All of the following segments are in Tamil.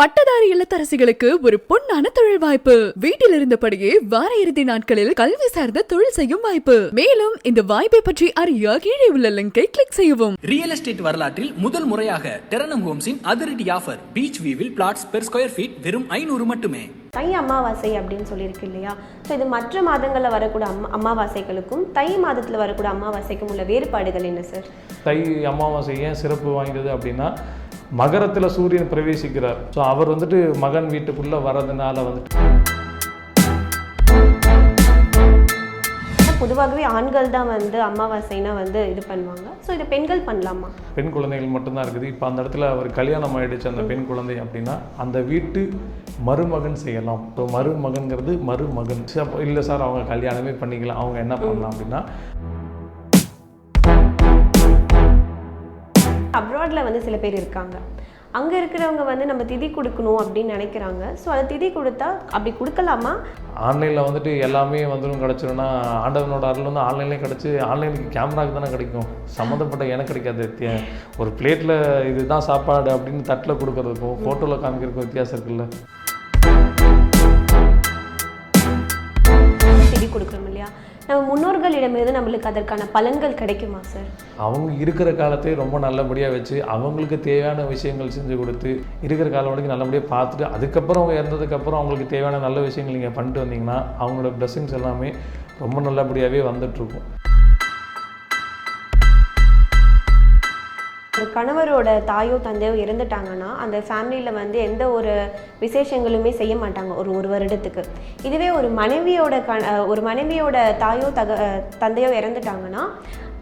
பட்டதாரி இல்லத்தரசிகளுக்கு ஒரு பொன்னான தொழில் வாய்ப்பு. வீட்டில் இருந்தபடியே வார இறுதி நாட்களில் கல்வி சார்ந்த தொழில் செய்யும் வாய்ப்பு. மேலும் இந்த வாய்ப்பை பற்றி அறிய கீழே உள்ள லிங்கை கிளிக் செய்யவும். ரியல் எஸ்டேட் வரலாற்றில் முதல் முறையாக டெரனம் ஹோம்ஸின் அதிரடி ஆஃபர் பீச் வியூவில் பிளாட்ஸ் பெர் ஸ்கொயர் ஃபீட் வெறும் ஐநூறு மட்டுமே. தை அமாவாசை அப்படின்னு சொல்லியிருக்கு இல்லையா? ஸோ இது மற்ற மாதங்களில் வரக்கூடிய அம்மா அமாவாசைகளுக்கும் தை மாதத்தில் வரக்கூடிய அமாவாசைக்கும் உள்ள வேறுபாடுகள் என்ன சார் தை அமாவாசை ஏன் சிறப்பு வாய்ந்தது அப்படின்னா மகரத்தில் சூரியன் பிரவேசிக்கிறார். ஸோ அவர் வந்துட்டு மகன் வீட்டுக்குள்ளே வர்றதுனால வந்துட்டு பொதுவாகவே ஆண்கள் தான் வந்து அமாவாசைனா வந்து இது பண்ணுவாங்க. ஸோ இது பெண்கள் பண்ணலாமா? பெண் குழந்தைகள் மட்டும்தான் இருக்குது. இப்போ அந்த இடத்துல அவர் கல்யாணம் ஆயிடுச்சு அந்த பெண் குழந்தை அப்படின்னா அந்த வீட்டு மருமகன் செய்யலாம். ஸோ மருமகன்கிறது மருமகன். இல்லை சார் அவங்க கல்யாணமே பண்ணிக்கலாம். அவங்க என்ன பண்ணலாம் அப்படின்னா அப்ராடில் வந்து சில பேர் இருக்காங்க. அங்கே இருக்கிறவங்க வந்து நம்ம திதி கொடுக்கணும் அப்படின்னு நினைக்கிறாங்க. ஸோ அதை திதி கொடுத்தா அப்படி கொடுக்கலாமா? ஆன்லைனில் வந்துட்டு எல்லாமே வந்துடும் கிடச்சிரும்னா ஆண்டவனோட அருள் வந்து ஆன்லைன்லேயே கிடச்சி ஆன்லைனுக்கு கேமராக்கு தானே கிடைக்கும். சம்மந்தப்பட்ட எனக்கு கிடைக்காது. ஒரு பிளேட்டில் இதுதான் சாப்பாடு அப்படின்னு தட்டில் கொடுக்கறதுக்கும் ஃபோட்டோவில் காமிக்கிறதுக்கும் வித்தியாசம் இருக்குல்ல. திதி கொடுக்குறோம் இல்லையா? நம்ம முன்னோர்களிடமிருந்து நம்மளுக்கு அதற்கான பலன்கள் கிடைக்குமா சார் அவங்க இருக்கிற காலத்தை ரொம்ப நல்லபடியாக வச்சு அவங்களுக்கு தேவையான விஷயங்கள் செஞ்சு கொடுத்து இருக்கிற காலம் வரைக்கும் நல்லபடியாக பார்த்துட்டு அதுக்கப்புறம் அவங்க இறந்ததுக்கப்புறம் அவங்களுக்கு தேவையான நல்ல விஷயங்கள் நீங்கள் பண்ணிட்டு வந்தீங்கன்னா அவங்களோட blessings எல்லாமே ரொம்ப நல்லபடியாகவே வந்துட்டுருக்கும் ஒரு கணவரோட தாயோ தந்தையோ இறந்துட்டாங்கன்னா அந்த ஃபேமிலியில் வந்து எந்த ஒரு விசேஷங்களுமே செய்ய மாட்டாங்க ஒரு ஒரு வருடத்துக்கு. இதுவே ஒரு மனைவியோட க ஒரு மனைவியோட தாயோ தக தந்தையோ இறந்துட்டாங்கன்னா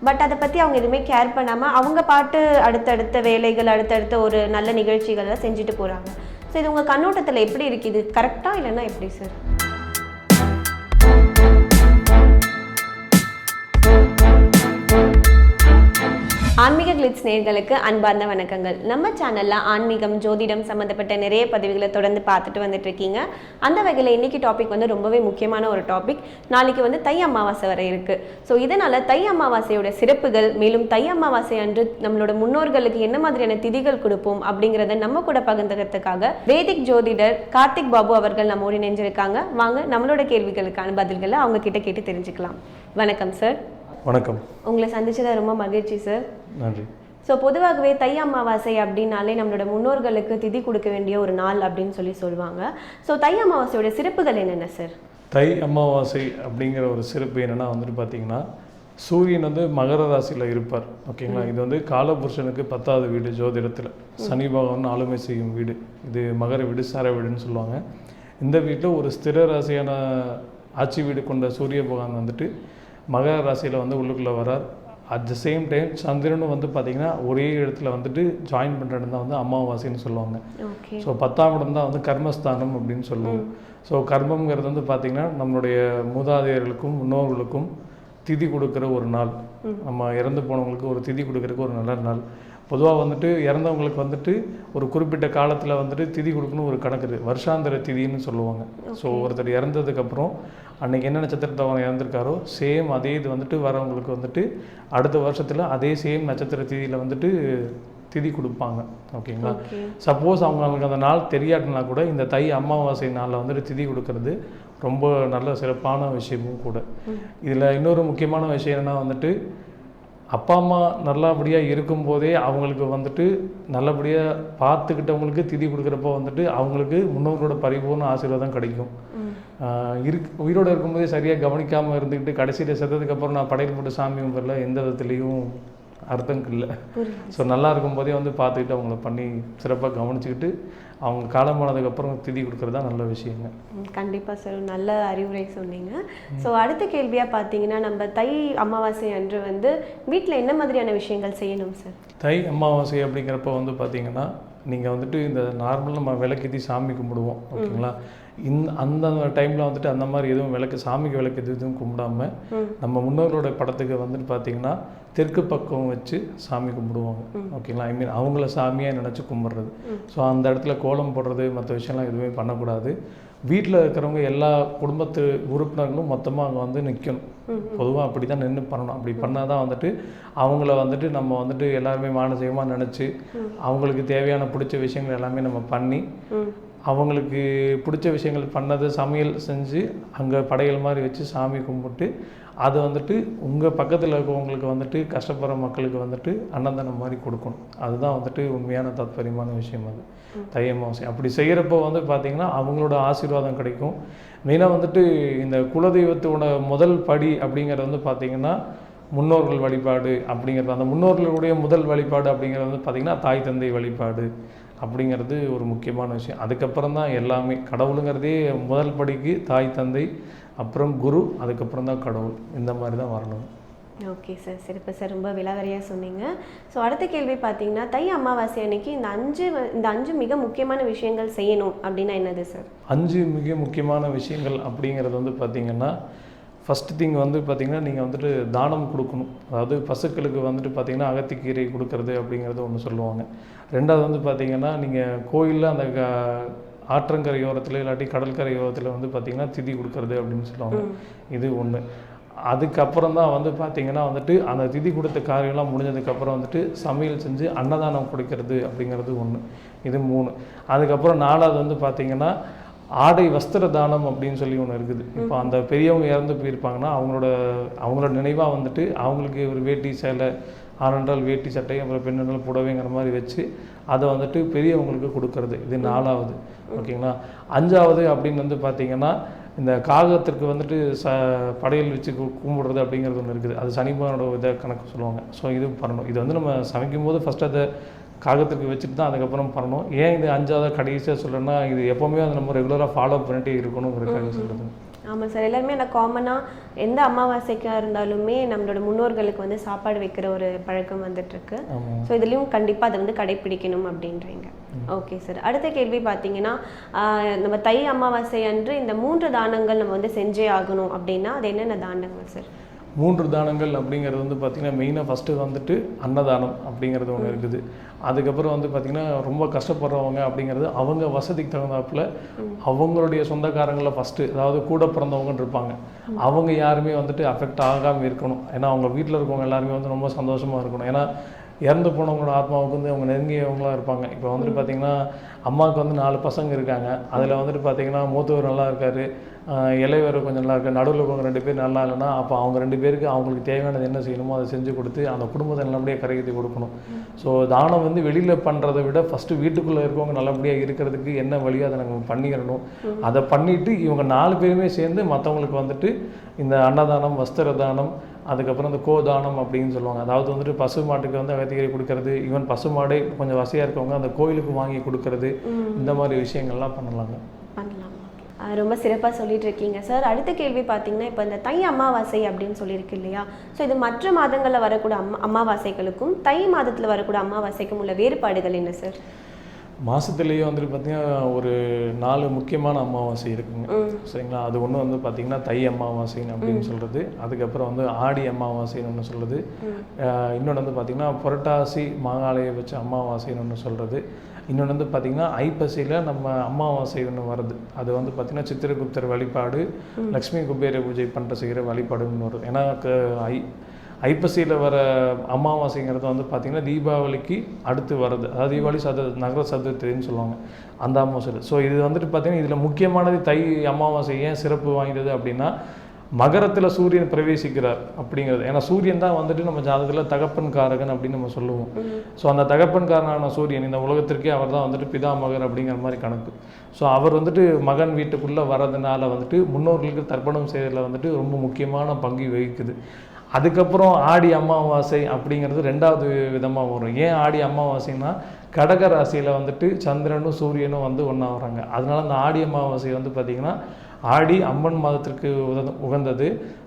பட் அதை பற்றி அவங்க எதுவுமே கேர் பண்ணாமல் அவங்க பாட்டு அடுத்தடுத்த வேலைகள் அடுத்தடுத்த ஒரு நல்ல நிகழ்ச்சிகள்லாம் செஞ்சுட்டு போகிறாங்க ஸோ இது உங்கள் கண்ணோட்டத்தில் எப்படி இருக்குது இது கரெக்டாக இல்லைன்னா எப்படி சார் ஆன்மீக கிளிட்ஸ் நேர்களுக்கு அன்பார்ந்த வணக்கங்கள். நம்ம சேனல்ல ஆன்மீகம் ஜோதிடம் சம்மந்தப்பட்ட நிறைய பதிவுகளை தொடர்ந்து பார்த்துட்டு வந்துட்டு இருக்கீங்க அந்த வகையில் இன்னைக்கு டாபிக் வந்து ரொம்பவே முக்கியமான ஒரு டாபிக் நாளைக்கு வந்து தை அமாவாசை வர இருக்கு. ஸோ இதனால தை அமாவாசையோட சிறப்புகள் மேலும் தை அமாவாசை அன்று நம்மளோட முன்னோர்களுக்கு என்ன மாதிரியான திதிகள் கொடுப்போம் அப்படிங்கிறத நம்ம கூட பகிர்ந்துக்கிறதுக்காக வேதிக் ஜோதிடர் கார்த்திக் பாபு அவர்கள் நம்மோடு இணைஞ்சிருக்காங்க. வாங்க நம்மளோட கேள்விகளுக்கான பதில்களை அவங்க கிட்ட கேட்டு தெரிஞ்சுக்கலாம். வணக்கம் சார் வணக்கம். உங்களை சந்திச்சதா ரொம்ப மகிழ்ச்சி சார் நன்றி. ஸோ பொதுவாகவே தை அமாவாசை அப்படின்னாலே நம்மளோட முன்னோர்களுக்கு திதி கொடுக்க வேண்டிய ஒரு நாள் அப்படின்னு சொல்லி சொல்லுவாங்க. ஸோ தை அமாவாசையோட சிறப்புகள் என்னென்ன சார் தை அமாவாசை அப்படிங்கிற ஒரு சிறப்பு என்னென்னா வந்துட்டு பார்த்தீங்கன்னா சூரியன் வந்து மகர ராசியில் இருப்பார். ஓகேங்களா? இது வந்து காலபுருஷனுக்கு பத்தாவது வீடு ஜோதிடத்தில். சனி பகவான் ஆளுமை செய்யும் வீடு. இது மகர வீடு சர வீடுன்னு சொல்லுவாங்க. இந்த வீட்டில் ஒரு ஸ்திர ராசியான ஆட்சி வீடு கொண்ட சூரிய பகவான் வந்துட்டு மகர ராசியில் வந்து உள்ளுக்குள்ளே வரார். அட் த சேம் டைம் சந்திரனும் வந்து பார்த்திங்கன்னா ஒரே இடத்துல வந்துட்டு ஜாயின் பண்ணுற இடம் தான் வந்து அமாவாசைன்னு சொல்லுவாங்க. ஸோ பத்தாம் இடம் தான் வந்து கர்மஸ்தானம் அப்படின்னு சொல்லுவோம். ஸோ கர்மங்கிறது வந்து பார்த்திங்கன்னா நம்மளுடைய மூதாதையர்களுக்கும் முன்னோர்களுக்கும் திதி கொடுக்குற ஒரு நாள். நம்ம இறந்து போனவங்களுக்கு ஒரு திதி கொடுக்கறதுக்கு ஒரு நல்ல நாள். பொதுவாக வந்துட்டு இறந்தவங்களுக்கு வந்துட்டு ஒரு குறிப்பிட்ட காலத்தில் வந்துட்டு திதி கொடுக்கணும் ஒரு கணக்கு வருஷாந்திர திதின்னு சொல்லுவாங்க. ஸோ ஒருத்தர் இறந்ததுக்கப்புறம் அன்னைக்கு என்ன நட்சத்திரத்தை அவங்க இறந்துருக்காரோ சேம் அதே இது வந்துட்டு வரவங்களுக்கு வந்துட்டு அடுத்த வருஷத்தில் அதே சேம் நட்சத்திர திதியில் வந்துட்டு திதி கொடுப்பாங்க. ஓகேங்களா? ஓகே. சப்போஸ் அவங்களுக்கு அந்த நாள் தெரியாட்டினா கூட இந்த தை அமாவாசை நாளில் வந்துட்டு திதி கொடுக்கறது ரொம்ப நல்ல சிறப்பான விஷயமும் கூட. இதில் இன்னொரு முக்கியமான விஷயம் என்னன்னா வந்துட்டு அப்பா அம்மா நல்லபடியாக இருக்கும்போதே அவங்களுக்கு வந்துட்டு நல்லபடியாக பார்த்துக்கிட்டவங்களுக்கு திதி கொடுக்குறப்போ வந்துட்டு அவங்களுக்கு முன்னோர்களோட பரிபூர்ண ஆசீர்வாதம் கிடைக்கும். இருக்கு உயிரோடு இருக்கும்போதே சரியாக கவனிக்காமல் இருந்துக்கிட்டு கடைசியில் செத்ததுக்கப்புறம் நான் படையல் போட்டு சாமி கும்பிடல எந்த விதத்துலேயும் அர்த்தம் இல்லை. ஸோ நல்லா இருக்கும்போதே வந்து பார்த்துக்கிட்டு அவங்கள பண்ணி சிறப்பாக கவனிச்சுக்கிட்டு அவங்க காலமானதுக்கப்புறம் திதி கொடுக்குறது தான் நல்ல விஷயங்க. ம், கண்டிப்பா சார் நல்ல அறிவுரை சொன்னீங்க. ஸோ அடுத்த கேள்வியா பார்த்தீங்கன்னா நம்ம தை அமாவாசை அன்று வந்து வீட்டில் என்ன மாதிரியான விஷயங்கள் செய்யணும் சார் தை அமாவாசை அப்படிங்கிறப்ப வந்து பார்த்தீங்கன்னா நீங்கள் வந்துட்டு இந்த நார்மல் நம்ம விளக்கேற்றி சாமி கும்பிடுவோம் ஓகேங்களா? இந்த அந்த டைமில் வந்துட்டு அந்த மாதிரி எதுவும் விளக்கு சாமிக்கு விளக்கு எது எதுவும் கும்பிடாம நம்ம முன்னோர்களோட படத்துக்கு வந்துட்டு பார்த்தீங்கன்னா தெற்கு பக்கம் வச்சு சாமி கும்பிடுவாங்க. ஓகேங்களா? ஐ மீன் அவங்கள சாமியாக நினச்சி கும்பிட்றது. ஸோ அந்த இடத்துல கோலம் போடுறது மற்ற விஷயம்லாம் எதுவுமே பண்ணக்கூடாது. வீட்டில் இருக்கிறவங்க எல்லா குடும்பத்து உறுப்பினர்களும் மொத்தமாக அங்கே வந்து நிற்கணும் பொதுவாக அப்படி தான் நின்று பண்ணணும். அப்படி பண்ணால் தான் வந்துட்டு அவங்கள வந்துட்டு நம்ம வந்துட்டு எல்லாருமே மானசீகமாக நினச்சி அவங்களுக்கு தேவையான பிடிச்ச விஷயங்கள் எல்லாமே நம்ம பண்ணி அவங்களுக்கு பிடிச்ச விஷயங்கள் பண்ணது சமையல் செஞ்சு அங்கே படையல் மாதிரி வச்சு சாமி கும்பிட்டு அதை வந்துட்டு உங்கள் பக்கத்தில் இருக்கவங்களுக்கு வந்துட்டு கஷ்டப்படுற மக்களுக்கு வந்துட்டு அன்னதானம் மாதிரி கொடுக்கணும். அதுதான் வந்துட்டு உண்மையான தாத்பரியமான விஷயம் அது. தை அமாவாசை அப்படி செய்கிறப்போ வந்து பார்த்திங்கன்னா அவங்களோட ஆசீர்வாதம் கிடைக்கும். மெயினாக வந்துட்டு இந்த குலதெய்வத்தோட முதல் படி அப்படிங்கிறது வந்து பார்த்திங்கன்னா முன்னோர்கள் வழிபாடு அப்படிங்கிறது. அந்த முன்னோர்களுடைய முதல் வழிபாடு அப்படிங்கிறது வந்து பார்த்திங்கன்னா தாய் தந்தை வழிபாடு. அப்படிங்கிறது ஒரு முக்கியமான விஷயம். அதுக்கப்புறம் தான் எல்லாமே கடவுளுங்கிறதே முதல் படிக்கு தாய் தந்தை அப்புறம் குரு அதுக்கப்புறம் தான் கடவுள். இந்த மாதிரி தான் வரணும். ஓகே சார் சிறப்பு சார் ரொம்ப விலாவரியாக சொன்னீங்க. ஸோ அடுத்த கேள்வி பார்த்தீங்கன்னா தை அமாவாசை அன்னைக்கு இந்த அஞ்சு இந்த அஞ்சு மிக முக்கியமான விஷயங்கள் செய்யணும் அப்படின்னா என்னது சார்? அஞ்சு மிக முக்கியமான விஷயங்கள் அப்படிங்கிறது வந்து பார்த்திங்கன்னா ஃபஸ்ட் திங் வந்து பார்த்திங்கன்னா நீங்கள் வந்துட்டு தானம் கொடுக்கணும். அதாவது பசுக்களுக்கு வந்துட்டு பார்த்திங்கன்னா அகத்திக்கீரை கொடுக்கறது அப்படிங்கிறது ஒன்று சொல்லுவாங்க. ரெண்டாவது வந்து பார்த்திங்கன்னா நீங்கள் கோயிலில் அந்த க- ஆற்றங்கரையோரத்தில் இல்லாட்டி கடற்கரையோரத்தில் வந்து பார்த்திங்கன்னா திதி கொடுக்கறது அப்படின்னு சொல்லுவாங்க. இது ஒன்று அதுக்கப்புறம் தான் வந்து பார்த்திங்கன்னா வந்துட்டு அந்த திதி கொடுத்த காரியம்லாம் முடிஞ்சதுக்கப்புறம் வந்துட்டு சமையல் செஞ்சு அன்னதானம் கொடுக்கறது அப்படிங்கிறது ஒன்று இது மூணு. அதுக்கப்புறம் நாலாவது வந்து பார்த்திங்கன்னா ஆடை வஸ்திர தானம் அப்படின்னு சொல்லி ஒன்று இருக்குது. இப்போ அந்த பெரியவங்க இறந்து போயிருப்பாங்கன்னா அவங்களோட அவங்களோட நினைவாக வந்துட்டு அவங்களுக்கு ஒரு வேட்டி சேலை ஆனென்றால் வேட்டி சட்டை அப்புறம் பெண்ணென்றால் புடவைங்கிற மாதிரி வச்சு அதை வந்துட்டு பெரியவங்களுக்கு கொடுக்கறது. இது நாலாவது. ஓகேங்களா? அஞ்சாவது அப்படின்னு வந்து பார்த்திங்கன்னா இந்த காகத்திற்கு வந்துட்டு ச படையல் வச்சு கும்பிடுறது அப்படிங்கிறது ஒன்று இருக்குது. அது சனி பகவானோட இதை கணக்கு சொல்லுவாங்க. ஸோ இது பண்ணணும். இது வந்து நம்ம சமைக்கும் போது அதை காகத்துக்கு வச்சுட்டு தான் அதுக்கப்புறம் பண்ணணும். ஏன் இது அஞ்சாவது கடைசியாக சொல்கிறேன்னா இது எப்போவுமே அதை நம்ம ரெகுலராக ஃபாலோ பண்ணிட்டே இருக்கணுங்கிறதுக்காக சொல்கிறது ஆமாம் சார். எல்லாருமே நான் காமனாக எந்த அமாவாசைக்காக இருந்தாலுமே நம்மளோட முன்னோர்களுக்கு வந்து சாப்பாடு வைக்கிற ஒரு பழக்கம் வந்துட்டுருக்கு. ஸோ இதுலேயும் கண்டிப்பாக அதை வந்து கடைப்பிடிக்கணும் அப்படின்றீங்க. ஓகே சார் அடுத்த கேள்வி பார்த்தீங்கன்னா நம்ம தை அமாவாசை அன்று இந்த மூன்று தானங்கள் நம்ம வந்து செஞ்சே ஆகணும் அப்படின்னா அது என்னென்ன தானங்கள் சார் மூன்று தானங்கள் அப்படிங்கிறது வந்து பார்த்திங்கன்னா மெயினாக ஃபஸ்ட்டு வந்துட்டு அன்னதானம் அப்படிங்கிறது ஒன்று இருக்குது. அதுக்கப்புறம் வந்து பார்த்திங்கன்னா ரொம்ப கஷ்டப்படுறவங்க அப்படிங்கிறது அவங்க வசதிக்கு தகுந்தாப்புல அவங்களுடைய சொந்தக்காரங்களை ஃபஸ்ட்டு அதாவது கூட பிறந்தவங்கன்னு இருப்பாங்க. அவங்க யாருமே வந்துட்டு அஃபெக்ட் ஆகாமல் இருக்கணும். ஏன்னா அவங்க வீட்டில் இருக்கவங்க எல்லாருமே வந்து ரொம்ப சந்தோஷமாக இருக்கணும். ஏன்னா இறந்து போனவங்களோட ஆத்மாவுக்கு வந்து அவங்க நெருங்கியவங்களா இருப்பாங்க. இப்போ வந்துட்டு பார்த்தீங்கன்னா அம்மாவுக்கு வந்து நாலு பசங்க இருக்காங்க. அதில் வந்துட்டு பார்த்தீங்கன்னா மூத்தவர் நல்லா இருக்காரு. இளையவர் கொஞ்சம் நல்லா இருக்கு நடுவில் இருக்கவங்க ரெண்டு பேர் நல்லா இல்லைன்னா அப்போ அவங்க ரெண்டு பேருக்கு அவங்களுக்கு தேவையானது என்ன செய்யணுமோ அதை செஞ்சு கொடுத்து அந்த குடும்பத்தை நல்லபடியாக கரைக்கத்தி கொடுக்கணும். ஸோ தானம் வந்து வெளியில் பண்ணுறதை விட ஃபஸ்ட்டு வீட்டுக்குள்ளே இருக்கவங்க நல்லபடியாக இருக்கிறதுக்கு என்ன வழியோ அதை நம்ம பண்ணிக்கிறணும். அதை பண்ணிவிட்டு இவங்க நாலு பேருமே சேர்ந்து மற்றவங்களுக்கு வந்துட்டு இந்த அன்னதானம் வஸ்திர தானம் அதுக்கப்புறம் இந்த கோதானம் அப்படின்னு சொல்லுவாங்க. அதாவது வந்துட்டு பசு மாட்டுக்கு வந்து அகத்திகரை கொடுக்கறது ஈவன் பசு மாடே கொஞ்சம் வசதியாக இருக்கவங்க அந்த கோயிலுக்கு வாங்கி கொடுக்கறது இந்த மாதிரி விஷயங்கள்லாம் பண்ணலாங்க. பண்ணலாம். ரொம்ப சிறப்பாக சொல்லிட்டு இருக்கீங்க. சார் அடுத்த கேள்வி பார்த்தீங்கன்னா இப்போ இந்த தை அமாவாசை அப்படின்னு சொல்லியிருக்கு இல்லையா? ஸோ இது மற்ற மாதங்களில் வரக்கூடிய அம்மா அமாவாசைகளுக்கும் தை மாதத்தில் வரக்கூடிய அமாவாசைக்கும் உள்ள வேறுபாடுகள் என்ன சார்? மாதத்துலேயே வந்துட்டு பார்த்தீங்கன்னா ஒரு நாலு முக்கியமான அமாவாசை இருக்குங்க. சரிங்களா? அது ஒன்று வந்து பார்த்தீங்கன்னா தை அமாவாசைன்னு அப்படின்னு சொல்கிறது அதுக்கப்புறம் வந்து ஆடி அமாவாசைன்னு ஒன்று சொல்கிறது இன்னொன்று வந்து பார்த்தீங்கன்னா புரட்டாசி மாகாளையை வச்ச அமாவாசைன்னு ஒன்று சொல்கிறது இன்னொன்று வந்து பார்த்திங்கன்னா ஐப்பசியில் நம்ம அமாவாசை ஒன்று வருது. அது வந்து பார்த்திங்கன்னா சித்திரகுப்தர் வழிபாடு லக்ஷ்மி குபேர பூஜை பண்ணுற செய்கிற வழிபாடுன்னு வருது ஏன்னா ஐ ஐப்பசியில் வர அமாவாசைங்கிறது வந்து பார்த்திங்கன்னா தீபாவளிக்கு அடுத்து வருது அதாவது தீபாவளி சது நகர சதுர்த்தின்னு சொல்லுவாங்க. அந்த அமாவாசை ஸோ இது வந்துட்டு பார்த்திங்கன்னா இதில் முக்கியமானது தை அமாவாசை ஏன் சிறப்பு வாய்ந்தது அப்படின்னா மகரத்தில் சூரியன் பிரவேசிக்கிறார் அப்படிங்கிறது. ஏன்னா சூரியன் தான் வந்துட்டு நம்ம ஜாதகத்தில் தகப்பன் காரகன் அப்படின்னு நம்ம சொல்லுவோம். ஸோ அந்த தகப்பன் காரனான சூரியன் இந்த உலகத்திற்கே அவர் தான் வந்துட்டு பிதாமகர் அப்படிங்கிற மாதிரி கணக்கு. ஸோ அவர் வந்துட்டு மகன் வீட்டுக்குள்ளே வர்றதுனால வந்துட்டு முன்னோர்களுக்கு தர்ப்பணம் செய்யறதுல வந்துட்டு ரொம்ப முக்கியமான பங்கு வகிக்குது. அதுக்கப்புறம் ஆடி அமாவாசை அப்படிங்கிறது ரெண்டாவது விதமாக வரும். ஏன் ஆடி அமாவாசைன்னா கடக ராசியில் வந்துட்டு சந்திரனும் சூரியனும் வந்து ஒன்றா வராங்க. அதனால் அந்த ஆடி அமாவாசை வந்து பார்த்திங்கன்னா ஆடி அம்மன் மாதத்திற்கு உத உகந்தது.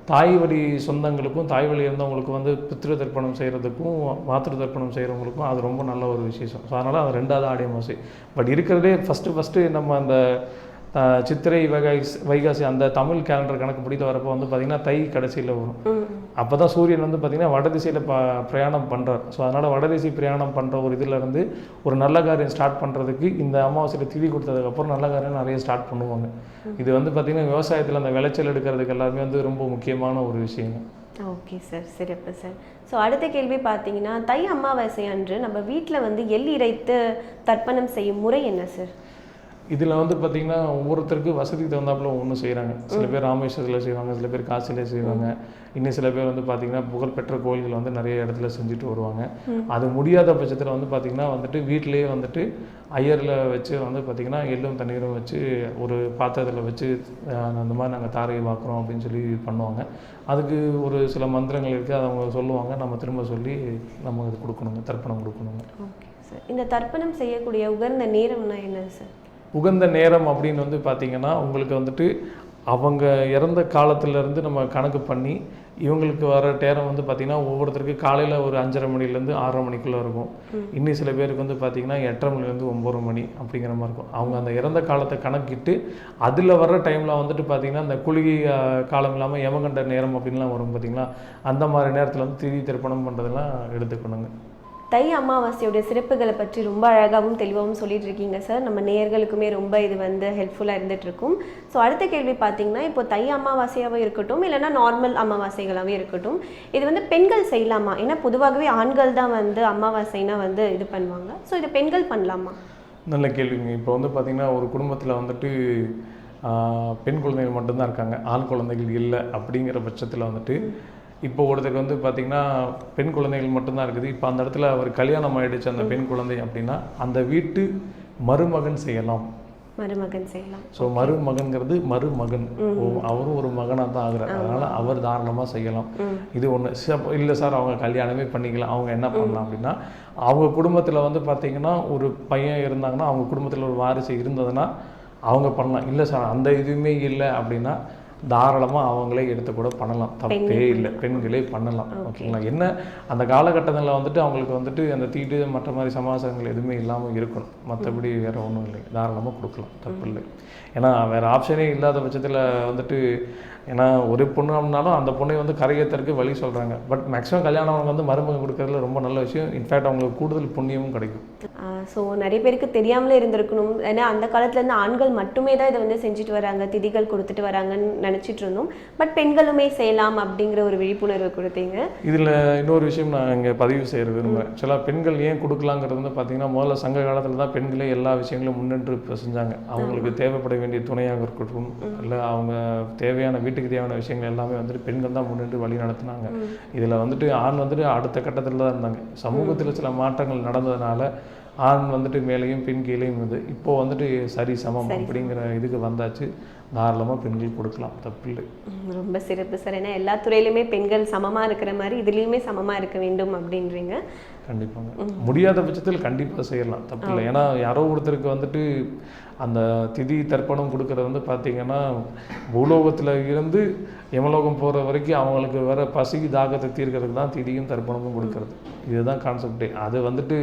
தாய் வழி சொந்தங்களுக்கும் தாய் வழி இருந்தவங்களுக்கும் வந்து பித்திரு தர்ப்பணம் செய்கிறதுக்கும் மாத்திரு தர்ப்பணம் செய்கிறவங்களுக்கும் அது ரொம்ப நல்ல ஒரு விசேஷம். ஸோ அதனால் அது ரெண்டாவது ஆடி அமாவாசை. பட் இருக்கிறதே ஃபஸ்ட்டு ஃபஸ்ட்டு நம்ம அந்த சித்திரை வைகாசி வைகாசி அந்த தமிழ் கேலண்டர் கணக்குப்படியில் வரப்போ வந்து பார்த்திங்கன்னா தை கடைசியில் வரும். அப்போ தான் சூரியன் வந்து பார்த்திங்கன்னா வடதிசையில் ப பிரயாணம் பண்ணுறார் ஸோ அதனால் வடதிசை பிரயாணம் பண்ணுற ஒரு இதில் இருந்து ஒரு நல்ல காரியம் ஸ்டார்ட் பண்ணுறதுக்கு இந்த அமாவாசையில் திதி கொடுத்ததுக்கப்புறம் நல்ல காரியம் நிறைய ஸ்டார்ட் பண்ணுவாங்க. இது வந்து பார்த்திங்கன்னா விவசாயத்தில் அந்த விளைச்சல் எடுக்கிறதுக்கு எல்லாமே வந்து ரொம்ப முக்கியமான ஒரு விஷயங்க. Okay sir. சிறப்பு சார். ஸோ அடுத்த கேள்வி பார்த்தீங்கன்னா தை அமாவாசை அன்று நம்ம வீட்டில் வந்து எள் இறைத்து தர்ப்பணம் செய்யும் முறை என்ன சார்? இதில் வந்து பார்த்திங்கன்னா ஒவ்வொருத்தருக்கு வசதிக்கு தகுந்தாப்புல ஒன்று செய்கிறாங்க சில பேர் ராமேஸ்வரத்தில் செய்வாங்க சில பேர் காசியில் செய்வாங்க இன்னும் சில பேர் வந்து பார்த்திங்கன்னா புகழ்பெற்ற கோயில்கள் வந்து நிறைய இடத்துல செஞ்சுட்டு வருவாங்க. அது முடியாத பட்சத்தில் வந்து பார்த்திங்கன்னா வந்துட்டு வீட்டிலேயே வந்துட்டு ஐயரில் வச்சு வந்து பார்த்திங்கன்னா எள்ளும் தண்ணீரும் வச்சு ஒரு பாத்திரத்தில் வச்சு அந்த மாதிரி நாங்கள் தாரையை பார்க்குறோம் அப்படின்னு சொல்லி பண்ணுவாங்க. அதுக்கு ஒரு சில மந்திரங்கள் இருக்குது அதை அவங்க சொல்லுவாங்க. நம்ம திரும்ப சொல்லி நம்ம இது கொடுக்கணுங்க தர்ப்பணம் கொடுக்கணுங்க. Okay sir. இந்த தர்ப்பணம் செய்யக்கூடிய உகந்த நேரம்னா என்ன சார்? உகந்த நேரம் அப்படின்னு வந்து பார்த்தீங்கன்னா உங்களுக்கு வந்துட்டு அவங்க இறந்த காலத்துலேருந்து நம்ம கணக்கு பண்ணி இவங்களுக்கு வர நேரம் வந்து பார்த்திங்கன்னா ஒவ்வொருத்தருக்கு காலையில் ஒரு அஞ்சரை மணிலேருந்து ஆறரை மணிக்குள்ளே இருக்கும். இன்னும் சில பேருக்கு வந்து பார்த்திங்கன்னா எட்டரை மணிலேருந்து ஒம்பது மணி அப்படிங்கிற மாதிரி இருக்கும். அவங்க அந்த இறந்த காலத்தை கணக்கிட்டு அதில் வர்ற டைமில் வந்துட்டு பார்த்திங்கன்னா அந்த குளிகை காலம் இல்லாமல் யமகண்ட நேரம் அப்படின்லாம் வரும் பார்த்திங்களா? அந்த மாதிரி நேரத்தில் வந்து திதி திருப்பணம் பண்ணுறதெல்லாம் எடுத்துக்கணுங்க. தை அமாவாசையோட சிறப்புகளை பற்றி ரொம்ப அழகாகவும் தெளிவாகவும் சொல்லிட்டு இருக்கீங்க சார் நம்ம நேயர்களுக்குமே ரொம்ப இது வந்து ஹெல்ப்ஃபுல்லாக இருந்துட்டு இருக்கும் ஸோ அடுத்த கேள்வி பார்த்தீங்கன்னா இப்போ தை அமாவாசையாகவே இருக்கட்டும் இல்லைன்னா நார்மல் அமாவாசைகளாகவே இருக்கட்டும் இது வந்து பெண்கள் செய்யலாமா? ஏன்னா பொதுவாகவே ஆண்கள் தான் வந்து அமாவாசைனா வந்து இது பண்ணுவாங்க. ஸோ இது பெண்கள் பண்ணலாமா? நல்ல கேள்விங்க. இப்போ வந்து பார்த்திங்கன்னா ஒரு குடும்பத்தில் வந்துட்டு பெண் குழந்தைகள் மட்டும்தான் இருக்காங்க. ஆண் குழந்தைகள் இல்லை அப்படிங்கிற பட்சத்தில் வந்துட்டு இப்போ ஒருத்தருக்கு வந்து பார்த்திங்கன்னா பெண் குழந்தைகள் மட்டும்தான் இருக்குது. இப்போ அந்த இடத்துல அவர் கல்யாணம் ஆயிடுச்சு அந்த பெண் குழந்தை அப்படின்னா அந்த வீட்டு மருமகன் செய்யலாம். மருமகன் செய்யலாம். ஸோ மருமகன்கிறது மருமகன். அவரும் ஒரு மகனாக தான் ஆகுறாரு. அதனால் அவர் தாராளமாக செய்யலாம். இது ஒன்று இல்லை சார் அவங்க கல்யாணமே பண்ணிக்கலாம். அவங்க என்ன பண்ணலாம் அப்படின்னா அவங்க குடும்பத்தில் வந்து பார்த்தீங்கன்னா ஒரு பையன் இருந்தாங்கன்னா அவங்க குடும்பத்தில் ஒரு வாரிசு இருந்ததுன்னா அவங்க பண்ணலாம். இல்லை சார் அந்த இதுவுமே இல்லை அப்படின்னா தாராளமாக அவங்களே எடுத்து கூட பண்ணலாம். தப்பே இல்லை பெண்களே பண்ணலாம். ஓகேங்களா? என்ன அந்த காலகட்டத்தில் வந்துட்டு அவங்களுக்கு வந்துட்டு அந்த தீட்டு மற்ற மாதிரி சமாசாரங்கள் எதுவுமே இல்லாமல் இருக்கணும். மற்றபடி வேற ஒன்றும் இல்லை. தாராளமாக கொடுக்கலாம். தப்பு இல்லை. ஏன்னா வேற ஆப்ஷனே இல்லாத பட்சத்தில் வந்துட்டு ஏன்னா ஒரு பொண்ணு அப்படின்னாலும் அந்த பொண்ணை வந்து கரையேற்றருக்கு வழி சொல்கிறாங்க பட் மேக்ஸிமம் கல்யாணம் வந்து மருமகன் கொடுக்கறதுல ரொம்ப நல்ல விஷயம். இன்ஃபேக்ட் அவங்களுக்கு கூடுதல் புண்ணியமும் கிடைக்கும். ஸோ நிறைய பேருக்கு தெரியாமலே இருந்திருக்கணும். ஏன்னா அந்த காலத்துலேருந்து ஆண்கள் மட்டுமே தான் இதை வந்து செஞ்சுட்டு வராங்க திதிகள் கொடுத்துட்டு வராங்கன்னு நினச்சிட்டு இருந்தோம் பட் பெண்களுமே செய்யலாம் அப்படிங்கிற ஒரு விழிப்புணர்வு கொடுத்தீங்க. இதில் இன்னொரு விஷயம் நான் இங்கே பதிவு செய்ய விரும்புகிறேன். சில பெண்கள் ஏன் கொடுக்கலாங்கிறது வந்து பார்த்தீங்கன்னா முதல்ல சங்க காலத்தில் தான் பெண்களே எல்லா விஷயங்களும் முன்னின்று செஞ்சாங்க. அவங்களுக்கு தேவைப்பட வேண்டிய துணையாக இருக்கட்டும் இல்லை அவங்க தேவையான வீட்டுக்கு தேவையான விஷயங்கள் எல்லாமே வந்துட்டு பெண்கள் தான் முன்னின்று வழி நடத்துனாங்க. இதில் வந்துட்டு ஆண் வந்துட்டு அடுத்த கட்டத்தில் தான் இருந்தாங்க. சமூகத்தில் சில மாற்றங்கள் நடந்ததுனால ஆண் வந்துட்டு மேலேயும் பெண் கீழேயும் வந்து இப்போ வந்துட்டு சரி சமம். அப்படிங்கிற இதுக்கு வந்தாச்சு. தாராளமாக பெண்கள் கொடுக்கலாம் தப்பில்லை. ரொம்ப சிறப்பு சார். ஏன்னா எல்லா துறையிலுமே பெண்கள் சமமாக இருக்கிற மாதிரி இதுலேயுமே சமமாக இருக்க வேண்டும் அப்படின்றீங்க. கண்டிப்பாங்க. முடியாத பட்சத்தில் கண்டிப்பாக செய்யலாம் தப்பு இல்லை ஏன்னா யாரோ ஒருத்தருக்கு வந்துட்டு அந்த திதி தர்ப்பணம் கொடுக்கறது வந்து பார்த்தீங்கன்னா பூலோகத்தில் இருந்து யமலோகம் போகிற வரைக்கும் அவங்களுக்கு வர பசி தாகத்தை தீர்க்கறதுக்கு தான் திதியும் தர்ப்பணமும் கொடுக்கறது. இதுதான் கான்செப்டே அது வந்துட்டு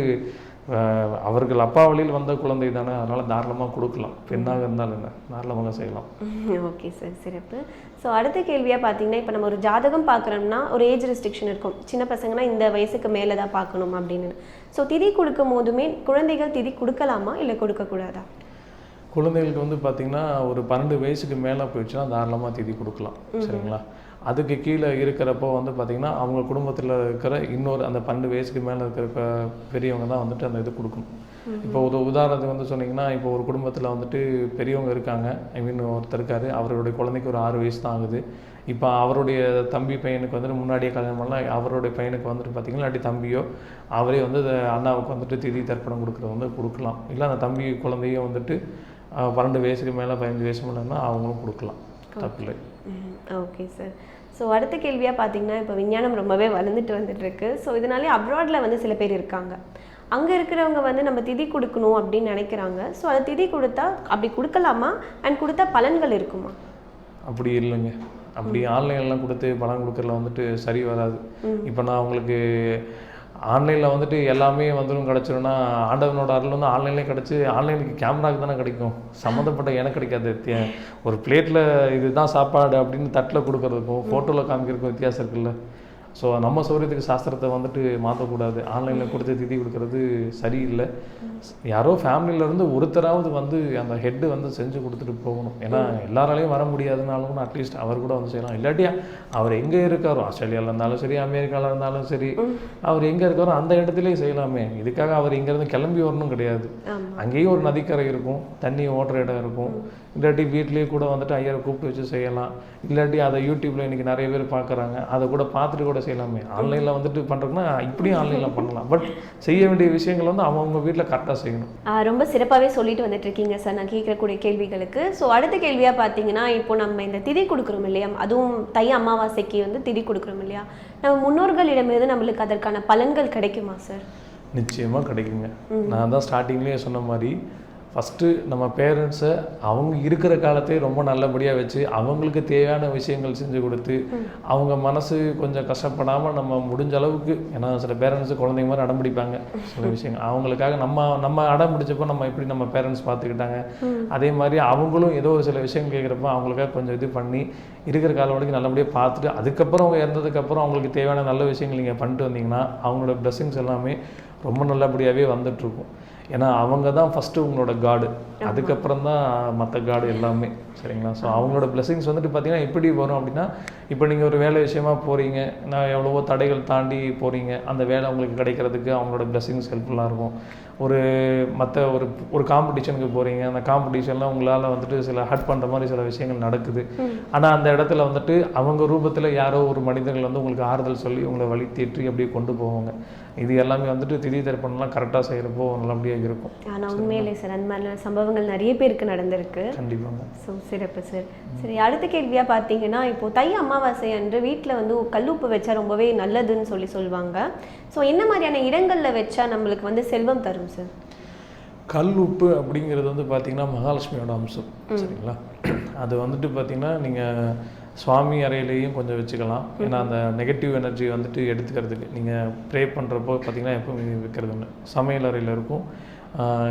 அவர்கள் அப்பா வழியில் வந்த குழந்தை தானே அதனால் தாராளமாக கொடுக்கலாம். பெண்ணாக இருந்தாலும் என்ன? தாராளமாக செய்யலாம். ஓகே சார் சிறப்பு. ஸோ அடுத்த கேள்வியாக பார்த்தீங்கன்னா இப்போ நம்ம ஒரு ஜாதகம் பார்க்குறோம்னா ஒரு ஏஜ் ரெஸ்ட்ரிக்ஷன் இருக்கும். சின்ன பசங்கன்னா இந்த வயசுக்கு மேலே தான் பார்க்கணும் அப்படின்னு. ஸோ திதி கொடுக்கும் போதுமே குழந்தைகள் திதி கொடுக்கலாமா இல்லை கொடுக்கக்கூடாதா? குழந்தைகளுக்கு வந்து பார்த்திங்கன்னா ஒரு பன்னெண்டு வயசுக்கு மேலே போயிடுச்சுன்னா தாராளமாக திதி கொடுக்கலாம். சரிங்களா? அதுக்கு கீழே இருக்கிறப்போ வந்து பார்த்திங்கன்னா அவங்க குடும்பத்தில் இருக்கிற இன்னொரு அந்த பன்னெண்டு வயசுக்கு மேலே இருக்கிற பெரியவங்க தான் வந்துட்டு அந்த இது கொடுக்கணும். இப்போ ஒரு உதாரணத்துக்கு வந்து சொன்னீங்கன்னா இப்போ ஒரு குடும்பத்தில் வந்துட்டு பெரியவங்க இருக்காங்க. ஐ மீன் ஒருத்தர் இருக்காரு. அவருடைய குழந்தைக்கு ஒரு ஆறு வயசு தான் ஆகுது. இப்போ அவருடைய தம்பி பையனுக்கு வந்துட்டு முன்னாடியே கல்யாணம் பண்ணலாம். அவருடைய பையனுக்கு வந்துட்டு பார்த்தீங்கன்னா இல்லாட்டி தம்பியோ அவரே வந்து அண்ணாவுக்கு வந்துட்டு திதி தர்ப்பணம் கொடுக்குறது வந்து கொடுக்கலாம். இல்லை அந்த தம்பி குழந்தையும் வந்துட்டு பன்னெண்டு வயசுக்கு மேலே பதினஞ்சு வயசு மேலேனா அவங்களும் கொடுக்கலாம். தப்பில்லை. Okay sir. ஸோ அடுத்த கேள்வியாக பார்த்தீங்கன்னா இப்போ விஞ்ஞானம் ரொம்பவே வளர்ந்துட்டு வந்துட்டு இருக்கு ஸோ இதனாலே அப்ராடில் வந்து சில பேர் இருக்காங்க. அங்கே இருக்கிறவங்க வந்து நம்ம திதி கொடுக்கணும் அப்படின்னு நினைக்கிறாங்க. ஸோ அதை திதி கொடுத்தா அப்படி கொடுக்கலாமா? அண்ட் கொடுத்தா பலன்கள் இருக்குமா? அப்படி இல்லைங்க. அப்படி ஆன்லைன்லாம் கொடுத்து பணம் கொடுக்கறதுல வந்துட்டு சரி வராது. இப்போ நான் உங்களுக்கு ஆன்லைனில் வந்துட்டு எல்லாமே வந்துடும் கிடச்சிரும்னா ஆண்டவனோட அருள் வந்து ஆன்லைன்லேயே கிடச்சி ஆன்லைனுக்கு கேமராவுக்கு தானே கிடைக்கும். சம்மந்தப்பட்ட எனக்கு கிடைக்காது தே- ஒரு பிளேட்டில் இதுதான் சாப்பாடு அப்படின்னு தட்டில் கொடுக்குறதுக்கும் ஃபோட்டோவில் காமிக்கிறதுக்கும் வித்தியாசம் இருக்குல்ல. ஸோ நம்ம சௌரியத்துக்கு சாஸ்திரத்தை வந்துட்டு மாற்றக்கூடாது ஆன்லைனில் கொடுத்து திதி கொடுக்கறது சரியில்லை. யாரோ இருந்து ஒருத்தராவது வந்து அந்த ஹெட்டு வந்து செஞ்சு கொடுத்துட்டு போகணும். ஏன்னா எல்லாராலையும் வர முடியாதுனாலும் அட்லீஸ்ட் அவர் கூட வந்து செய்யலாம். இல்லாட்டி அவர் எங்கே இருக்காரோ ஆஸ்திரேலியாவில் இருந்தாலும் சரி அமெரிக்காவில் இருந்தாலும் சரி அவர் எங்கே இருக்காரோ அந்த இடத்துலயே செய்யலாமே. இதுக்காக அவர் இங்கேருந்து கிளம்பி வரணும் கிடையாது. அங்கேயும் ஒரு நதிக்கரை இருக்கும் தண்ணி ஓடுற இடம் இருக்கும். இல்லாட்டி வீட்லேயே கூட வந்துட்டு ஐயரை கூப்பிட்டு வச்சு செய்யலாம். இல்லாட்டி அதை யூடியூப்ல இன்னைக்கு நிறைய பேர் பார்க்குறாங்க. அதை கூட பார்த்துட்டு கூட செய்யலாமே. ஆன்லைனில் வந்துட்டு பண்ணுறதுன்னா இப்படியும் ஆன்லைனில் பண்ணலாம். பட் செய்ய வேண்டிய விஷயங்கள் வந்து அவங்கவுங்க வீட்டில் கரெக்டாக செய்யணும். ரொம்ப சிறப்பாகவே சொல்லிட்டு வந்துட்டு இருக்கீங்க சார். நான் கேட்கக்கூடிய கேள்விகளுக்கு. ஸோ அடுத்த கேள்வியாக பார்த்தீங்கன்னா இப்போ நம்ம இந்த திதி கொடுக்குறோம் இல்லையா? அதுவும் தை அமாவாசைக்கு வந்து திதி கொடுக்குறோம் இல்லையா? நம்ம முன்னோர்களிடமிருந்து நம்மளுக்கு அதற்கான பலன்கள் கிடைக்குமா சார்? நிச்சயமாக கிடைக்குங்க. நான் தான் ஸ்டார்டிங்லேயே சொன்ன மாதிரி ஃபஸ்ட்டு நம்ம பேரண்ட்ஸை அவங்க இருக்கிற காலத்தையே ரொம்ப நல்லபடியாக வச்சு அவங்களுக்கு தேவையான விஷயங்கள் செஞ்சு கொடுத்து அவங்க மனசு கொஞ்சம் கஷ்டப்படாமல் நம்ம முடிஞ்ச அளவுக்கு ஏன்னா சில பேரண்ட்ஸு குழந்தைங்க மாதிரி அடம் பிடிப்பாங்க சில விஷயங்கள். அவங்களுக்காக நம்ம நம்ம அடம் பிடிச்சப்போ நம்ம எப்படி நம்ம பேரண்ட்ஸ் பார்த்துக்கிட்டாங்க? அதே மாதிரி அவங்களும் ஏதோ ஒரு சில விஷயம் கேட்குறப்ப அவங்களுக்காக கொஞ்சம் இது பண்ணி இருக்கிற காலம் வரைக்கும் நல்லபடியாக பார்த்துட்டு அதுக்கப்புறம் அவங்க இறந்ததுக்கப்புறம் அவங்களுக்கு தேவையான நல்ல விஷயங்கள் நீங்கள் பண்ணிட்டு வந்தீங்கன்னா அவங்களோட blessings எல்லாமே ரொம்ப நல்லபடியாகவே வந்துட்டுருக்கும். ஏன்னா அவங்க தான் ஃபஸ்ட்டு உங்களோட காடு அதுக்கப்புறம் தான் மற்ற காடு எல்லாமே. சரிங்களா? ஸோ அவங்களோட blessings வந்துட்டு பார்த்தீங்கன்னா எப்படி வரும் அப்படின்னா இப்போ நீங்கள் ஒரு வேலை விஷயமா போகிறீங்க நான் எவ்வளவோ தடைகள் தாண்டி போகிறீங்க அந்த வேலை உங்களுக்கு கிடைக்கிறதுக்கு அவங்களோட blessings ஹெல்ப்ஃபுல்லாக இருக்கும். ஒரு மற்ற ஒரு ஒரு காம்படிஷனுக்கு போகிறீங்க அந்த காம்படிஷனில் உங்களால் வந்துட்டு சில ஹர்ட் பண்ணுற மாதிரி சில விஷயங்கள் நடக்குது. ஆனால் அந்த இடத்துல வந்துட்டு அவங்க ரூபத்தில் யாரோ ஒரு மனிதர்கள் வந்து உங்களுக்கு ஆறுதல் சொல்லி உங்களை வழி தேற்றி அப்படியே கொண்டு போவாங்க. இது எல்லாமே வந்துட்டு திதி தர்ப்பணம்லாம் கரெக்டாக செய்கிறப்போ நல்லபடியாக இருக்கும். ஆனால் உண்மையிலே சார் அந்த மாதிரியான சம்பவங்கள் நிறைய பேருக்கு நடந்திருக்கு. கண்டிப்பாங்க ஸோ சிறப்பு சார் சரி அடுத்த கேள்வியாக பார்த்தீங்கன்னா இப்போ தை அமாவாசை அன்று வீட்டில் வந்து கல்லுப்பு வச்சா ரொம்பவே நல்லதுன்னு சொல்லி சொல்லுவாங்க ஸோ என்ன மாதிரியான இடங்களில் வச்சா நம்மளுக்கு வந்து செல்வம் தரும் சார் கல் உப்பு அப்படிங்கிறது வந்து பார்த்தீங்கன்னா மகாலட்சுமியோட அம்சம் சரிங்களா? அது வந்துட்டு பார்த்தீங்கன்னா நீங்கள் சுவாமி அறையிலையும் கொஞ்சம் வச்சுக்கலாம். ஏன்னா அந்த நெகட்டிவ் எனர்ஜி வந்துட்டு எடுத்துக்கிறதுக்கு நீங்கள் ப்ரே பண்ணுறப்போ பார்த்தீங்கன்னா எப்பவும் வைக்கிறது ஒன்று சமையல் அறையில் இருக்கும்.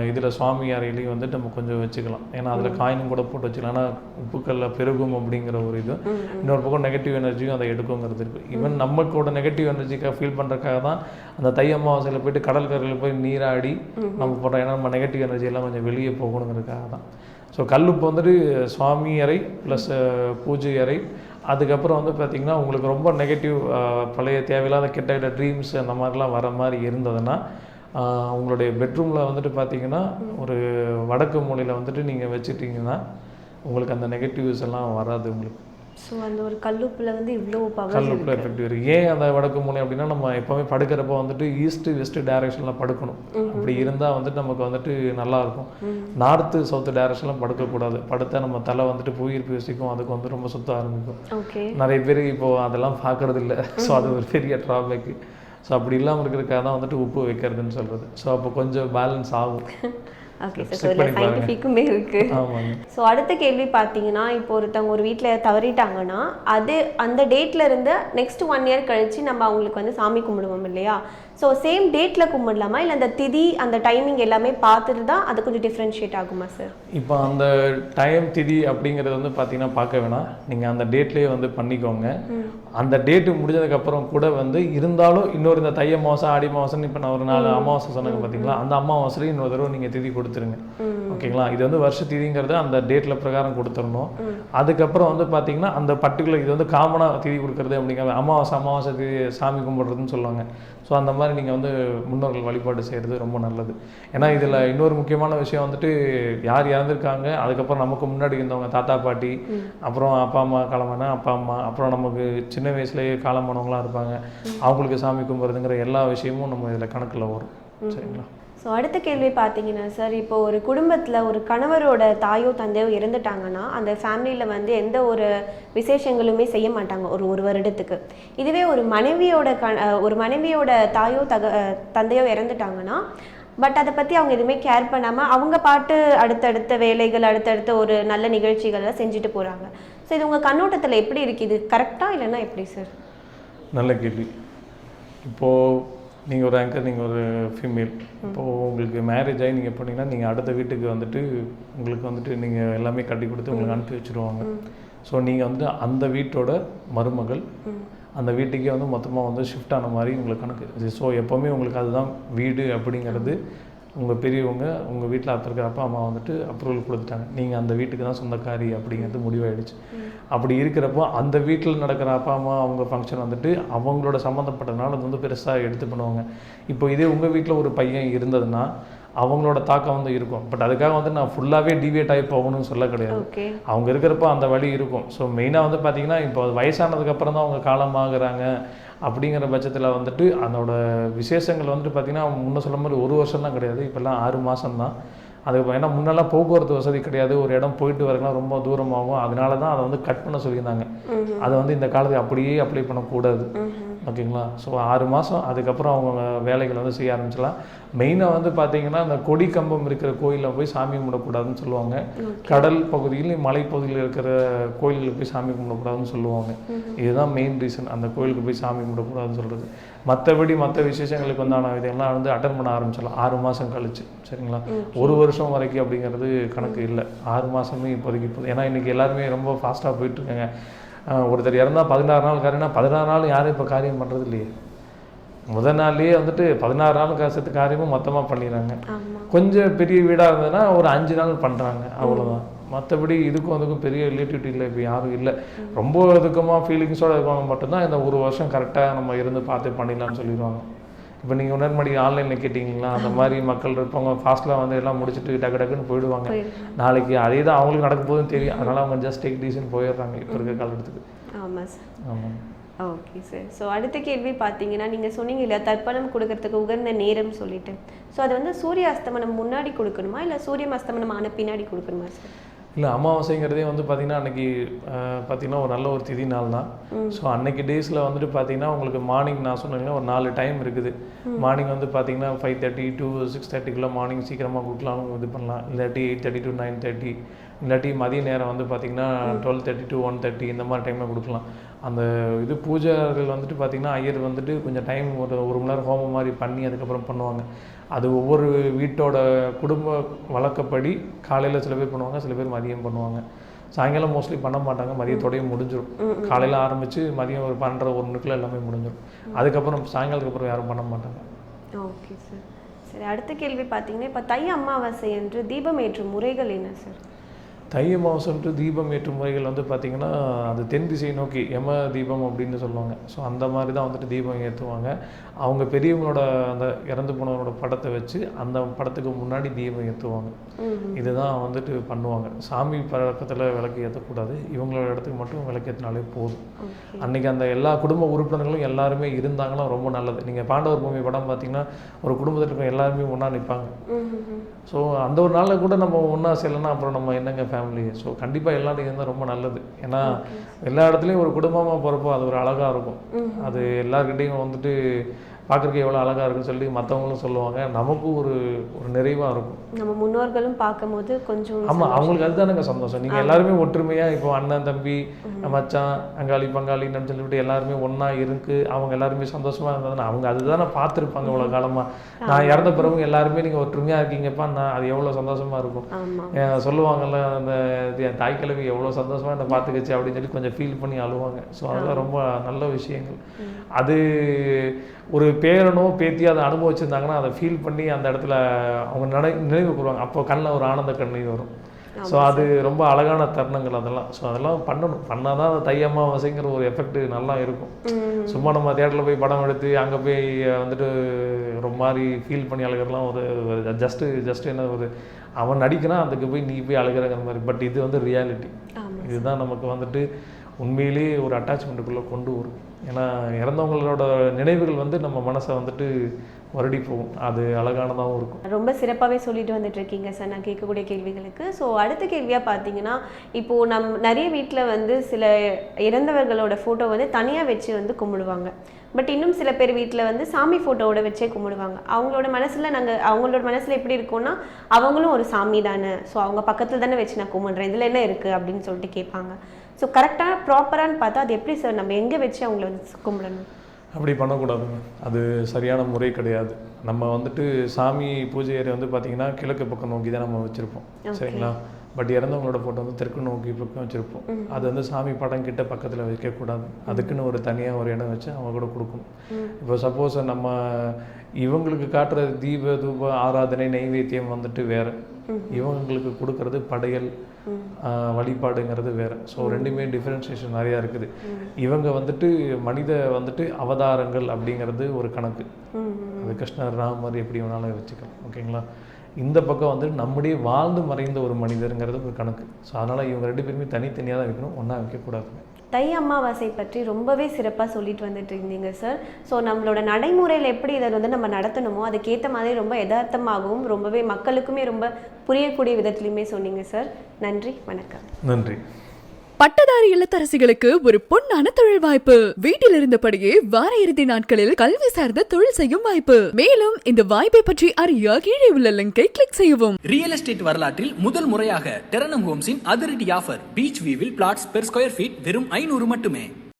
இதில் சுவாமி அறையிலையும் வந்துட்டு நம்ம கொஞ்சம் வச்சுக்கலாம். ஏன்னா அதில் காயினும் கூட போட்டு வச்சுக்கலாம். ஏன்னா உப்புக்கல்ல பெருகும் அப்படிங்கிற ஒரு இது. இன்னொரு பக்கம் நெகட்டிவ் எனர்ஜியும் அதை எடுக்குங்கிறது இருக்குது ஈவன் நமக்கோட நெகட்டிவ் எனர்ஜிக்காக ஃபீல் பண்ணுறதுக்காக தான் அந்த தை அமாவாசையில் போயிட்டு கடல் கரையில் போய் நீராடி நம்ம போடுறோம் ஏன்னா நம்ம நெகட்டிவ் எனர்ஜி எல்லாம் கொஞ்சம் வெளியே போகணுங்கிறதுக்காக தான். ஸோ கல்லுப்பு வந்துட்டு சுவாமி அறை ப்ளஸ் பூஜை அறை. அதுக்கப்புறம் வந்து பார்த்திங்கன்னா உங்களுக்கு ரொம்ப நெகட்டிவ் பழைய தேவையில்லாத கெட்ட கெட்ட ட்ரீம்ஸ் அந்த மாதிரிலாம் வர மாதிரி இருந்ததுன்னா உங்களுடைய பெட்ரூமில் வந்துட்டு பார்த்தீங்கன்னா ஒரு வடக்கு மூலையில் வந்துட்டு நீங்கள் வச்சுட்டிங்கன்னா உங்களுக்கு அந்த நெகட்டிவ்ஸ் எல்லாம் வராது உங்களுக்கு. ஸோ அந்த ஒரு கல்லுப்புல வந்து இவ்வளோ பவர் கல்லுப்புல எஃபெக்ட் இருக்கு. ஏன் அந்த வடக்கு மூலை அப்படின்னா நம்ம எப்போவுமே படுக்கிறப்ப வந்துட்டு ஈஸ்ட் வெஸ்ட் டைரக்ஷனில் படுக்கணும். அப்படி இருந்தால் வந்துட்டு நமக்கு வந்துட்டு நல்லா இருக்கும். நார்த்து சவுத்து டைரக்ஷனில் படுக்கக்கூடாது. படுத்தா நம்ம தலை வந்துட்டு புவியீர்ப்பு விசிக்கும் அதுக்கு வந்து ரொம்ப சுத்த ஆரம்பிக்கும். நிறைய பேர் இப்போ அதெல்லாம் பார்க்கறது இல்லை ஸோ அது ஒரு பெரிய ட்ராபேக்கு ஸோ அப்படி இல்லாமல் இருக்கிறதுக்காக தான் வந்துட்டு உப்பு வைக்கிறதுன்னு சொல்கிறது ஸோ அப்போ கொஞ்சம் பேலன்ஸ் ஆகும். ஓகே சார் பண்ணி பாருங்க. சயின்டிஃபிக்குமே இருக்கு. ஆமாங்க. ஸோ அடுத்த கேள்வி பார்த்தீங்கன்னா இப்போ ஒருத்தவங்க ஒரு வீட்டில் தவறிட்டாங்கன்னா அது அந்த டேட்ல இருந்து நெக்ஸ்ட் ஒன் இயர் கழிச்சு நம்ம அவங்களுக்கு வந்து சாமி கும்பிடுவோம் இல்லையா? ஸோ சேம் டேட்ல கும்பிடலாமா? இல்லை அந்த திதி அந்த டைமிங் எல்லாமே பார்த்துட்டு தான் அது கொஞ்சம் டிஃப்ரென்ஷியேட் ஆகுமா சார் இப்போ அந்த டைம் திதி அப்படிங்கிறது வந்து பார்த்தீங்கன்னா பார்க்க வேணாம். நீங்கள் அந்த டேட்லேயே வந்து பண்ணிக்கோங்க. அந்த டேட்டு முடிஞ்சதுக்கப்புறம் கூட வந்து இருந்தாலும் இன்னொரு இந்த தை அமாவாசை ஆடி அமாவாசைன்னு இப்போ நான் ஒரு நாலு அமாவாசை சொன்னேங்க பார்த்தீங்களா அந்த அமாவாசையும் இன்னொரு தடவை நீங்கள் திதி கொடுத்துருங்க. ஓகேங்களா? இது வந்து வருஷ திதிங்கிறது அந்த டேட்டில் பிரகாரம் கொடுத்துடணும். அதுக்கப்புறம் வந்து பார்த்தீங்கன்னா அந்த பர்டிகுலர் இது வந்து காமனாக திதி கொடுக்குறது அப்படிங்கிற அமாவாசை அமாவாசை திதி சாமி கும்பிட்றதுன்னு சொல்லுவாங்க. ஸோ அந்த மாதிரி நீங்கள் வந்து முன்னோர்கள் வழிபாடு செய்கிறது ரொம்ப நல்லது. ஏன்னா இதில் இன்னொரு முக்கியமான விஷயம் வந்துட்டு யார் இறந்துருக்காங்க அதுக்கப்புறம் நமக்கு முன்னாடி இருந்தவங்க தாத்தா பாட்டி அப்புறம் அப்பா அம்மா காலமான அப்பா அம்மா அப்புறம் நமக்கு சின்ன வயசுலேயே காலமானவங்களாம் இருப்பாங்க. அவங்களுக்கு சாமி கும்பிட்றதுங்கிற எல்லா விஷயமும் நம்ம இதில் கணக்கில் வரும். சரிங்களா? ஸோ அடுத்த கேள்வி பார்த்தீங்கன்னா சார் இப்போ ஒரு குடும்பத்தில் ஒரு கணவரோட தாயோ தந்தையோ இறந்துட்டாங்கன்னா அந்த ஃபேமிலியில் வந்து எந்த ஒரு விசேஷங்களுமே செய்ய மாட்டாங்க ஒரு ஒரு வருடத்துக்கு. இதுவே ஒரு மனைவியோட க ஒரு மனைவியோட தாயோ தக தந்தையோ இறந்துட்டாங்கன்னா பட் அதை பற்றி அவங்க எதுவுமே கேர் பண்ணாமல் அவங்க பாட்டு அடுத்தடுத்த வேலைகள் அடுத்தடுத்த ஒரு நல்ல நிகழ்ச்சிகள்லாம் செஞ்சுட்டு போகிறாங்க ஸோ இது உங்கள் கண்ணோட்டத்தில் எப்படி இருக்குது கரெக்டாக இல்லைன்னா எப்படி சார் நல்ல கேள்வி. இப்போது நீங்கள் ஒரு ஆங்கர் நீங்கள் ஒரு ஃபீமேல் இப்போது உங்களுக்கு மேரேஜ் ஆகி நீங்கள் போனீங்கன்னா நீங்கள் அடுத்த வீட்டுக்கு வந்துட்டு உங்களுக்கு வந்துட்டு நீங்கள் எல்லாமே கட்டி கொடுத்து உங்களுக்கு அனுப்பி வச்சுருவாங்க. ஸோ நீங்கள் வந்து அந்த வீட்டோட மருமகள் அந்த வீட்டுக்கே வந்து மொத்தமாக வந்து ஷிஃப்ட் ஆன மாதிரி உங்களுக்கு கணக்கு. ஸோ எப்போவுமே உங்களுக்கு அதுதான் வீடு அப்படிங்கிறது உங்கள் பெரியவங்க உங்கள் வீட்டில் அப்போ இருக்கிற அப்பா அம்மா வந்துட்டு அப்ரூவல் கொடுத்துட்டாங்க. நீங்கள் அந்த வீட்டுக்கு தான் சொந்தக்காரி அப்படிங்கிறது முடிவாயிடுச்சு. அப்படி இருக்கிறப்போ அந்த வீட்டில் நடக்கிற அப்பா அம்மா அவங்க ஃபங்க்ஷன் வந்துட்டு அவங்களோட சம்மந்தப்பட்டதுனால அது வந்து பெருசாக எடுத்து பண்ணுவாங்க இப்போ இதே உங்கள் வீட்டில் ஒரு பையன் இருந்ததுன்னா அவங்களோட தாக்கம் வந்து இருக்கும். பட் அதுக்காக வந்து நான் ஃபுல்லாகவே டிவியேட் ஆகி போகணும்னு சொல்ல கிடையாது. அவங்க இருக்கிறப்போ அந்த வழி இருக்கும். ஸோ மெயினாக வந்து பார்த்தீங்கன்னா இப்போ வயசானதுக்கப்புறம் தான் அவங்க காலமாகறாங்க. அப்படிங்கிற பட்சத்தில் வந்துட்டு அதோட விசேஷங்கள் வந்துட்டு பார்த்தீங்கன்னா முன்ன சொல்ல மாதிரி ஒரு வருஷம்லாம் கிடையாது. இப்போல்லாம் ஆறு மாதம் தான் அதுக்கு ஏன்னா முன்னெல்லாம் போக்குவரத்து வசதி கிடையாது. ஒரு இடம் போயிட்டு வரலாம் ரொம்ப தூரமாகும். அதனால தான் அதை வந்து கட் பண்ண சொல்லியிருந்தாங்க. அதை வந்து இந்த காலத்துக்கு அப்படியே அப்ளை பண்ணக்கூடாது. ஓகேங்களா? ஸோ ஆறு மாதம் அதுக்கப்புறம் அவங்க வேலைகளை வந்து செய்ய ஆரம்பிச்சிடலாம். மெயினாக வந்து பார்த்தீங்கன்னா அந்த கொடி கம்பம் இருக்கிற கோயிலில் போய் சாமி கும்பிடக்கூடாதுன்னு சொல்லுவாங்க. கடல் பகுதியில் மலைப்பகுதியில் இருக்கிற கோயிலுக்கு போய் சாமி கும்பிடக்கூடாதுன்னு சொல்லுவாங்க. இதுதான் மெயின் ரீசன் அந்த கோயிலுக்கு போய் சாமி கும்பிடக்கூடாதுன்னு சொல்கிறது மற்றபடி மற்ற விசேஷங்களுக்கு வந்தான இதெல்லாம் வந்து அட்டன் பண்ண ஆரம்பிச்சிடலாம். ஆறு மாதம் கழிச்சு சரிங்களா? ஒரு வருஷம் வரைக்கும் அப்படிங்கிறது கணக்கு இல்லை. ஆறு மாதமே இப்போதைக்கு இப்போ ஏன்னா இன்றைக்கி எல்லாருமே ரொம்ப ஃபாஸ்ட்டாக போயிட்டுருக்காங்க ஒருத்தர் இறந்தா பதினாறு நாள் காரியம்னா பதினாறு நாள் யாரும் இப்போ காரியம் பண்ணுறது இல்லையே முதல் நாள்லேயே வந்துட்டு பதினாறு நாள் காசத்து காரியமும் மொத்தமாக பண்ணிடுறாங்க. கொஞ்சம் பெரிய வீடாக இருந்ததுன்னா ஒரு அஞ்சு நாள் பண்ணுறாங்க அவ்வளோதான் மற்றபடி இதுக்கும் அதுக்கும் பெரிய ரிலேட்டிவிட்டி இல்லை இப்போ யாரும் இல்லை. ரொம்ப இதுக்கமாக ஃபீலிங்ஸோட இருக்கவங்க மட்டும்தான் இந்த ஒரு வருஷம் கரெக்டாக நம்ம இருந்து பார்த்து பண்ணிடலாம்னு சொல்லிடுவாங்க. இப்போ நீங்கள் உடன்படி ஆன்லைனில் கேட்டிங்களா அந்த மாதிரி மக்கள் இருப்பவங்க ஃபாஸ்ட்டில் வந்து எல்லாம் முடிச்சுட்டு டக்கு டக்குன்னு போயிடுவாங்க. நாளைக்கு அதே தான் அவங்களுக்கு நடக்க போகுதுன்னு தெரியும். அதனால் அவங்க ஜஸ்ட் டேக் டீசன் போயிடுறாங்க இப்போ இருக்க காலத்துக்கு ஆமா சார் ஆமாம் ஓகே சார் ஸோ அடுத்த கேள்வி பார்த்தீங்கன்னா நீங்கள் சொன்னீங்க இல்லையா தர்ப்பணம் கொடுக்கறதுக்கு உகந்த நேரம் சொல்லிட்டு. ஸோ அது வந்து சூரிய அஸ்தமனம் முன்னாடி கொடுக்கணுமா இல்லை சூரிய அஸ்தமனம் ஆன பின்னாடி கொடுக்கணுமா சார் இல்லை அமாவாசைங்கிறதே வந்து பார்த்திங்கன்னா அன்றைக்கி பார்த்திங்கன்னா ஒரு நல்ல ஒரு திதி நாள் தான் ஸோ அன்னைக்கு டேஸில் வந்துட்டு பார்த்தீங்கன்னா உங்களுக்கு மார்னிங் நான் சொன்னீங்கன்னா ஒரு நாலு டைம் இருக்குது. மார்னிங் வந்து பார்த்தீங்கன்னா ஃபைவ் தேர்ட்டி டு சிக்ஸ் தேர்ட்டிக்குள்ளே மார்னிங் சீக்கிரமாக கொடுக்கலாம்னு இது பண்ணலாம். இல்லாட்டி eight thirty to nine thirty இல்லாட்டி மதிய நேரம் வந்து பார்த்திங்கன்னா twelve thirty to one thirty இந்த மாதிரி டைமில் கொடுக்கலாம். அந்த இது பூஜைகள் வந்துட்டு பார்த்திங்கன்னா ஐயர் வந்துட்டு கொஞ்சம் டைம் ஒரு ஒரு மணி நேரம் ஹோமம் மாதிரி பண்ணி அதுக்கப்புறம் பண்ணுவாங்க. அது ஒவ்வொரு வீட்டோட குடும்ப வழக்கப்படி காலையில் சில பேர் பண்ணுவாங்க சில பேர் மதியம் பண்ணுவாங்க. சாயங்காலம் மோஸ்ட்லி பண்ண மாட்டாங்க மதியத்தோடய முடிஞ்சிடும் காலையில் ஆரம்பித்து மதியம் ஒரு பன்னெண்டரை ஒரு மணிக்குள்ள எல்லாமே முடிஞ்சிடும் அதுக்கப்புறம் சாயங்காலத்துக்கு அப்புறம் யாரும் பண்ண மாட்டாங்க. ஓகே சார் சரி அடுத்த கேள்வி பார்த்தீங்கன்னா இப்போ தை அமாவாசை என்று தீபம் ஏற்றும் முறைகள் என்ன சார் தை அமாவாசைன்ட்டு தீபம் ஏற்றும் முறைகள் வந்து பார்த்திங்கன்னா அது தென் திசை நோக்கி யம தீபம் அப்படின்னு சொல்லுவாங்க. ஸோ அந்த மாதிரி தான் வந்துட்டு தீபம் ஏற்றுவாங்க அவங்க பெரியவங்களோட அந்த இறந்து போனவங்களோட படத்தை வச்சு அந்த படத்துக்கு முன்னாடி தீபம் ஏற்றுவாங்க இதுதான் வந்துட்டு பண்ணுவாங்க. சாமி பழக்கத்தில் விளக்கு ஏற்றக்கூடாது இவங்களோட இடத்துக்கு மட்டும் விளக்கு ஏற்றினாலே போதும். அன்னைக்கு அந்த எல்லா குடும்ப உறுப்பினர்களும் எல்லாருமே இருந்தாங்கன்னா ரொம்ப நல்லது. நீங்கள் பாண்டவர் பூமி படம் பார்த்தீங்கன்னா ஒரு குடும்பத்தில் எல்லாருமே ஒன்றா நிற்பாங்க ஸோ அந்த ஒரு நாளில் கூட நம்ம ஒன்றா செய்யலைன்னா அப்புறம் நம்ம என்னங்க ஃபேமிலி ஸோ கண்டிப்பாக எல்லாரும் இருந்தால் ரொம்ப நல்லது. ஏன்னா எல்லா இடத்துலையும் ஒரு குடும்பமாக போகிறப்போ அது ஒரு அழகாக இருக்கும். அது எல்லாருக்கிட்டையும் வந்துட்டு பார்க்குறக்கு எவ்வளோ அழகாக இருக்குன்னு சொல்லி மற்றவங்களும் சொல்லுவாங்க. நமக்கும் ஒரு ஒரு நிறைவாக இருக்கும். நம்ம முன்னோர்களும் பார்க்கும்போது கொஞ்சம் ஆமாம் அவங்களுக்கு அதுதானங்க சந்தோஷம். நீங்கள் எல்லாருமே ஒற்றுமையாக இப்போ அண்ணன் தம்பி மச்சான் அங்காளி பங்காளின்னு சொல்லிவிட்டு எல்லாருமே ஒன்றா இருக்கு அவங்க எல்லாருமே சந்தோஷமாக இருந்ததுன்னா அவங்க அதுதானே பார்த்துருப்பாங்க இவ்வளோ காலமாக நான் இறந்த பிறகு எல்லாருமே நீங்கள் ஒற்றுமையாக இருக்கீங்கப்பா நான் அது எவ்வளோ சந்தோஷமாக இருக்கும். சொல்லுவாங்கல்ல அந்த என் தாய் கிழவி எவ்வளோ சந்தோஷமாக என்னை பார்த்துக்கிச்சு அப்படின்னு சொல்லி கொஞ்சம் ஃபீல் பண்ணி அழுவாங்க. ஸோ அதெல்லாம் ரொம்ப நல்ல விஷயங்கள். அது ஒரு பேரனோ பேத்தியோ அதை அனுபவிச்சிருந்தாங்கன்னா அதை ஃபீல் பண்ணி அந்த இடத்துல அவங்க நினை நினைவு கூறுவாங்க. அப்போ கண்ணில் ஒரு ஆனந்த கண்ணீர் வரும். ஸோ அது ரொம்ப அழகான தருணங்கள் அதெல்லாம். ஸோ அதெல்லாம் பண்ணணும். பண்ணால் தான் அந்த தை அமாவாசைங்கிற ஒரு எஃபெக்ட் நல்லா இருக்கும். சும்மா நம்ம தேட்டரில் போய் படம் எடுத்து அங்கே போய் வந்துட்டு ரொம்ப மாதிரி ஃபீல் பண்ணி அழுகிறலாம் ஒரு ஜஸ்ட்டு ஜஸ்ட் என்ன ஒரு அவன் நடிக்கிறான் அதுக்கு போய் நீ போய் அழுகிறங்கிற மாதிரி. பட் இது வந்து ரியாலிட்டி இதுதான் நமக்கு வந்துட்டு உண்மையிலேயே ஒரு அட்டாச்மெண்ட்டுக்குள்ளே கொண்டு வரும். ஏன்னா இறந்தவங்களோட நினைவுகள் வந்து நம்ம மனசை வந்துட்டு வருடி போகும். அது அழகானதாகவும் இருக்கும். ரொம்ப சிறப்பாகவே சொல்லிட்டு வந்துட்டு இருக்கீங்க சார். நான் கேட்கக்கூடிய கேள்விகளுக்கு. ஸோ அடுத்த கேள்வியாக பார்த்தீங்கன்னா இப்போது நம் நிறைய வீட்டில் வந்து சில இறந்தவர்களோட ஃபோட்டோ வந்து தனியாக வச்சு வந்து கும்பிடுவாங்க. பட் இன்னும் சில பேர் வீட்டில் வந்து சாமி ஃபோட்டோவோட வச்சே கும்பிடுவாங்க. அவங்களோட மனசில் நாங்கள் அவங்களோட மனசில் எப்படி இருக்கும்னா அவங்களும் ஒரு சாமி தானே. ஸோ அவங்க பக்கத்தில் தானே வச்சு நான் கும்பிட்றேன். இதில் என்ன இருக்குது அப்படின்னு சொல்லிட்டு கேட்பாங்க. ஸோ கரெக்டாக ப்ராப்பரான்னு பார்த்தா அது எப்படி சார் நம்ம எங்கே வச்சு அவங்கள வந்து கும்பிடணும்? அப்படி பண்ணக்கூடாதுங்க அது சரியான முறை கிடையாது. நம்ம வந்துட்டு சாமி பூஜை அறை வந்து பார்த்திங்கன்னா கிழக்கு பக்கம் நோக்கி தான் நம்ம வச்சுருப்போம். சரிங்களா? பட் இறந்தவங்களோட ஃபோட்டோ வந்து தெற்கு நோக்கி பக்கம் வச்சுருப்போம். அது வந்து சாமி படம் கிட்ட பக்கத்தில் வைக்கக்கூடாது. அதுக்குன்னு ஒரு தனியாக ஒரு இடம் வச்சு அவங்க கூட கொடுக்கணும். இப்போ சப்போஸ் நம்ம இவங்களுக்கு காட்டுற தீப தூப ஆராதனை நைவேத்தியம் வந்துட்டு வேற. இவங்களுக்கு கொடுக்கறது படையல். வழிபாடுங்கிறது வேற. ஸோ ரெண்டுமே டிஃப்ரென்சியேஷன் நிறையா இருக்குது. இவங்க வந்துட்டு மனித வந்துட்டு அவதாரங்கள் அப்படிங்கிறது ஒரு கணக்கு. அது கிருஷ்ணர் ராமர் எப்படி வேணாலும் வச்சுக்கலாம். ஓகேங்களா? இந்த பக்கம் வந்து நம்முடைய வாழ்ந்து மறைந்த ஒரு மனிதருங்கிறது ஒரு கணக்கு. ஸோ அதனால் இவங்க ரெண்டு பேருமே தனித்தனியாக தான் வைக்கணும். ஒன்றா வைக்கக்கூடாதுங்க. தை அமாவாசை பற்றி ரொம்பவே சிறப்பாக சொல்லிட்டு வந்துட்டு இருந்தீங்க சார் ஸோ நம்மளோட நடைமுறையில் எப்படி இதை வந்து நம்ம நடத்தணுமோ அதுக்கேற்ற மாதிரி ரொம்ப யதார்த்தமாகவும் ரொம்பவே மக்களுக்குமே ரொம்ப புரியக்கூடிய விதத்துலையுமே சொன்னீங்க சார் நன்றி வணக்கம். நன்றி. பட்டதாரி இல்லத்தரசிகளுக்கு ஒரு பொன்னான தொழில் வாய்ப்பு. வீட்டில் இருந்தபடியே வார இறுதி நாட்களில் கல்வி சார்ந்த தொழில் செய்யும் வாய்ப்பு. மேலும் இந்த வாய்ப்பை பற்றி அறிய கீழே உள்ள லிங்கை கிளிக் செய்யவும். ரியல் எஸ்டேட் வரலாற்றில் முதல் முறையாக டெரனம் ஹோம்ஸின் அதிரடி ஆஃபர் பீச் வியூவில் பிளாட்ஸ் பெர் ஸ்கொயர் ஃபீட் வெறும் ஐநூறு மட்டுமே.